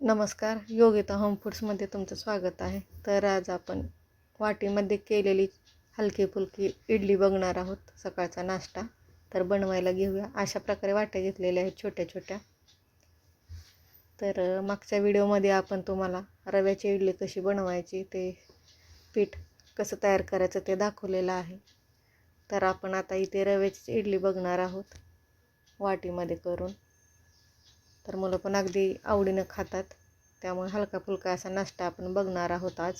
नमस्कार. योगिता होम फूड्समध्ये तुमचं स्वागत आहे. तर आज आपण वाटीमध्ये केलेली हलकी फुलकी इडली बघणार आहोत. सकाळचा नाश्ता. तर बनवायला घेऊया. अशा प्रकारे वाट्या घेतलेल्या आहेत छोट्या छोट्या. तर मागच्या व्हिडिओमध्ये आपण तुम्हाला रव्याची इडली कशी बनवायची ते पीठ कसं तयार करायचं ते दाखवलेलं आहे. तर आपण आता इथे रव्याची इडली बघणार आहोत. वाटीमध्ये करून. तर मुलं पण अगदी आवडीनं खातात. त्यामुळे हलका फुलका असा नाश्ता आपण बघणार आहोत आज.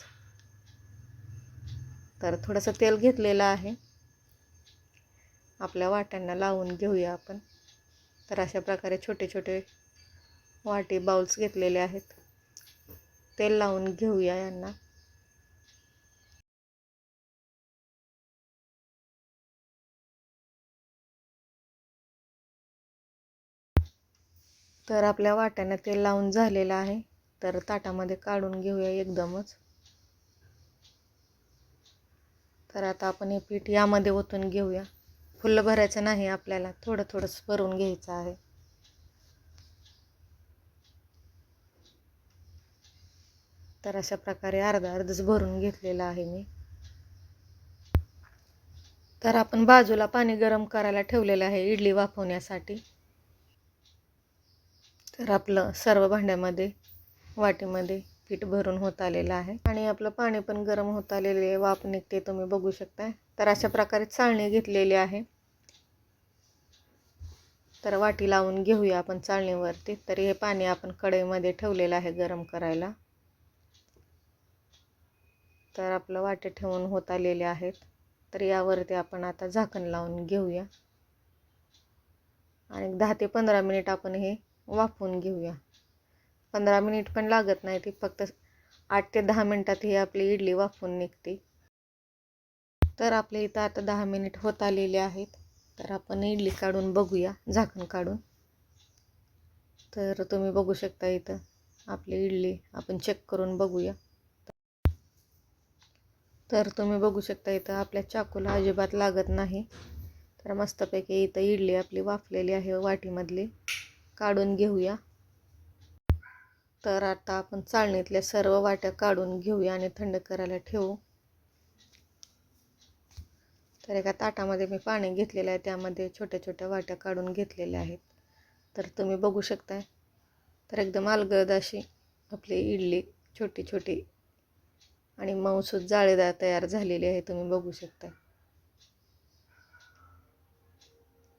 तर थोडंसं तेल घेतलेलं आहे. आपल्या वाट्यांना लावून घेऊया आपण. तर अशा प्रकारे छोटे छोटे वाटी बाउल्स घेतलेले आहेत. तेल लावून घेऊया यांना. तर आपल्या वाट्यानं तेल लावून झालेलं आहे. तर ताटामध्ये काढून घेऊया एकदमच. तर आता आपण हे पीठ यामध्ये ओतून घेऊया. फुलं भरायचं नाही आपल्याला थोडं थोडंच भरून घ्यायचं आहे. तर अशा प्रकारे अर्धा अर्धच भरून घेतलेलं आहे मी. तर आपण बाजूला पाणी गरम करायला ठेवलेलं आहे इडली वाफवण्यासाठी. तर आपलं सर्व भांड्यामध्ये वाटीमध्ये पीठ भरून होत आलेलं आहे. आणि आपलं पाणी पण गरम होत आलेले आहे. वाफ निघते तुम्ही बघू शकताय. तर अशा प्रकारे चाळणी घेतलेली आहे. तर वाटी लावून घेऊया आपण चाळणीवरती. तर हे पाणी आपण कढईमध्ये ठेवलेलं आहे गरम करायला. तर आपलं वाटे ठेवून होत आलेले आहेत. तर यावरती आपण आता झाकण लावून घेऊया. आणि दहा ते पंधरा मिनिट आपण हे वाफवून घेऊया. पंधरा मिनिट पण लागत नाही ती फक्त आठ ते दहा मिनटात ही आपली इडली वाफवून निघते. तर आपल्या इथं आता दहा मिनिट होत आलेले आहेत. तर आपण इडली काढून बघूया झाकण काढून. तर तुम्ही बघू शकता इथं आपली इडली आपण चेक करून बघूया. तर तुम्ही बघू शकता इथं आपल्या चाकूला अजिबात लागत नाही. तर मस्तपैकी इथं इडली आपली वाफलेली आहे वाटीमधली. काढून घेऊया. तर आता आपण चाळणीतल्या सर्व वाट्या काढून घेऊया आणि थंड करायला ठेवू. तर एका ताटामध्ये मी पाणी घेतलेलं आहे त्यामध्ये छोट्या छोट्या वाट्या काढून घेतलेल्या आहेत. तर तुम्ही बघू शकताय. तर एकदम अलगद अशी आपली इडली छोटी छोटी आणि मऊसूद जाळीदार तयार झालेली आहे तुम्ही बघू शकता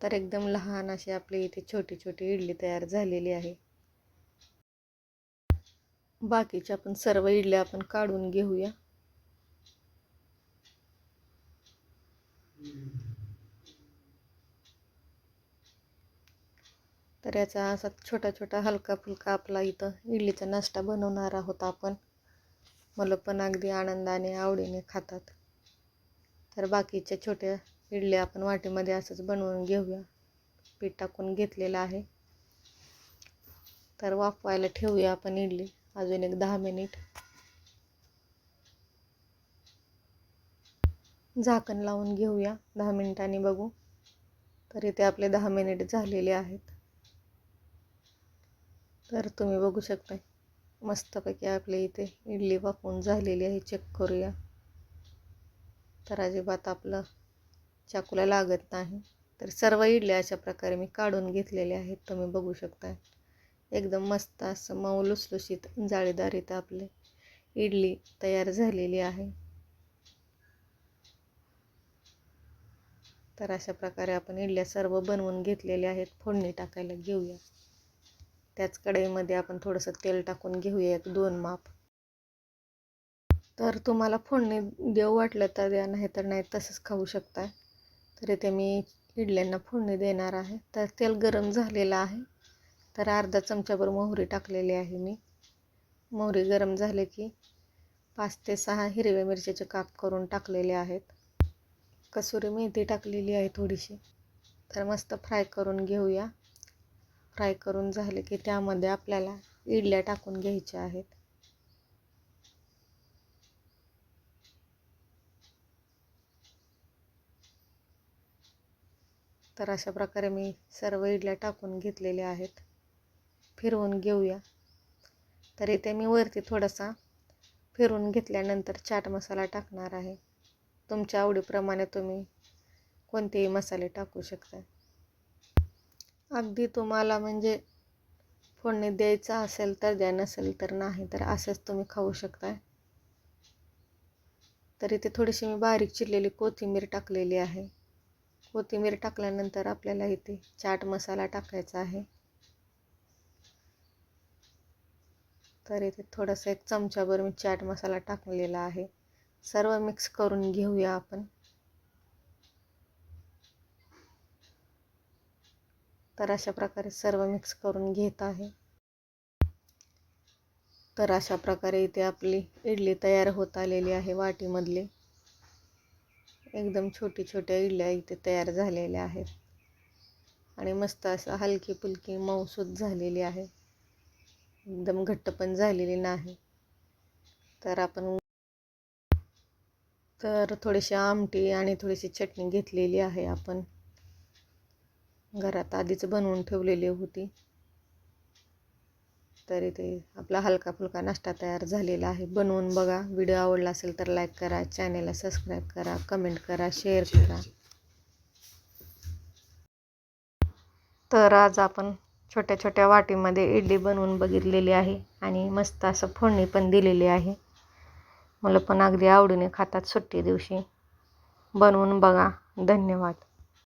तर एकदम लहान अशी आपली इथे छोटी छोटी इडली तयार झालेली आहे. बाकीच्या आपण सर्व इडल्या आपण काढून घेऊया. तर याचा असा छोटा छोटा हलका फुलका आपला इथं इडलीचा नाश्ता बनवणार आहोत आपण. मुलं पण अगदी आनंदाने आवडीने खातात. तर बाकीच्या छोट्या इडल्या आपण वाटीमध्ये असंच बनवून घेऊया. पीठ टाकून घेतलेलं आहे. तर वाफवायला ठेवूया आपण इडली. अजून एक दहा मिनिट. झाकण लावून घेऊया. दहा मिनिटांनी बघू. तर इथे आपले दहा मिनिट झालेले आहेत. तर तुम्ही बघू शकता मस्तपैकी आपल्या इथे इडली वाफवून झालेली आहे. चेक करूया. तर अजिबात आपलं चाकूला लागत नाही. तर सर्व इडल्या अशा प्रकारे मी काढून घेतलेले आहेत. तुम्ही बघू शकता. एकदम मस्त असं मऊ लुसलुशीत जाळीदार इथं आपले. इडली तयार झालेली आहे. तर अशा प्रकारे आपण इडल्या सर्व बनवून घेतलेल्या आहेत. फोडणी टाकायला घेऊया. त्याच कढईमध्ये आपण थोडंसं तेल टाकून घेऊया एक दोन माप. तर तुम्हाला फोडणी देऊ वाटलं तर द्या नाही तर नाही तसंच खाऊ शकता. तर इथे मी इडल्यांना फोडणी देणार आहे. तर तेल गरम झालेलं आहे. तर अर्धा चमच्याभर मोहरी टाकलेली आहे मी. मोहरी गरम झाले की पाच ते सहा हिरव्या मिरच्याचे काप करून टाकलेले आहेत. कसुरी मेथी टाकलेली आहे थोडीशी. तर मस्त फ्राय करून घेऊया. फ्राय करून झाले की त्यामध्ये आपल्याला इडल्या टाकून घ्यायच्या आहेत. तर अशा प्रकारे मी सर्व इडल्या टाकून घेतलेल्या आहेत. फिरवून घेऊया. तर इथे मी वरती थोडासा फिरून घेतल्यानंतर चाट मसाला टाकणार आहे. तुमच्या आवडीप्रमाणे तुम्ही कोणतेही मसाले टाकू शकता. अगदी तुम्हाला म्हणजे फोडणी द्यायचं असेल तर द्या नसेल तर नाही तर असंच तुम्ही खाऊ शकता तर इथे थोडीशी मी बारीक चिरलेली कोथिंबीर टाकलेली आहे. कोथिंबीर टाकल्यानंतर आपल्याला इथे चाट मसाला टाकायचा आहे. तर इथे थोडासा एक चमचाभर मी चाट मसाला टाकलेला आहे. सर्व मिक्स करून घेऊया आपण. तर अशा प्रकारे सर्व मिक्स करून घेत आहे. तर अशा प्रकारे इथे आपली इडली तयार होत आलेली आहे वाटीमधली. एकदम छोटी छोट्या इडल्या इथे तयार झालेल्या आहेत. आणि मस्त असं हलकी फुलकी मऊसूद झालेली आहे. एकदम घट्ट पण झालेली नाही. तर आपण तर थोडीशी आमटी आणि थोडीशी चटणी घेतलेली आहे आपण. घरात आधीच बनवून ठेवलेली होती. तर इथे आपला हलका फुलका नाश्ता तयार झालेला आहे. बनवून बघा. व्हिडिओ आवडला असेल तर लाईक करा चॅनेलला सबस्क्राईब करा कमेंट करा शेअर करा. तर आज आपण छोट्या छोट्या वाटीमध्ये इडली बनवून बघितलेली आहे आणि मस्त असं फोडणी पण दिलेली आहे. मुलं पण अगदी आवडीने खातात सुट्टी दिवशी. बनवून बघा. धन्यवाद.